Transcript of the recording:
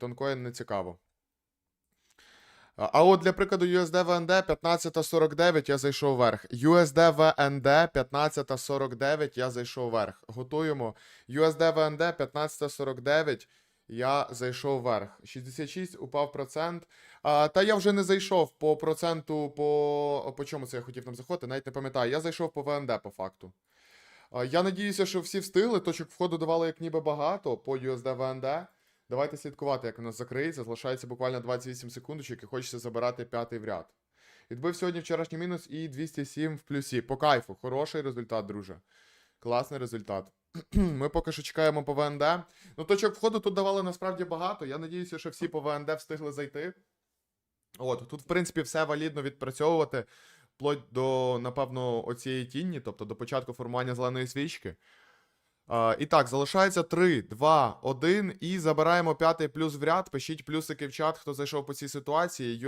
тонкоін не цікаво. А от для прикладу USD VND 1549 я зайшов вверх. USD VND 1549 я зайшов вверх. Готуємо. USD VND 1549 я зайшов вверх. 66 упав процент. А, та я вже не зайшов по проценту, по, по чому це я хотів там заходити, навіть не пам'ятаю. Я зайшов по VND по факту. А, я надіюся, що всі встигли. Точок входу давали як ніби багато по USD VND. Давайте слідкувати, як у нас закриється. Залишається буквально 28 секундочок і хочеться забирати п'ятий в ряд. Відбив сьогодні вчорашній мінус і 207 в плюсі. По кайфу. Хороший результат, друже. Класний результат. Ми поки що чекаємо по ВНД. Ну, точок входу тут давали насправді багато. Я надіюся, що всі по ВНД встигли зайти. От, тут, в принципі, все валідно відпрацьовувати. Вплоть до, напевно, оцієї тінні, тобто до початку формування зеленої свічки. І так, залишається 3, 2, 1 і забираємо п'ятий плюс в ряд. Пишіть плюсики в чат, хто зайшов по цій ситуації.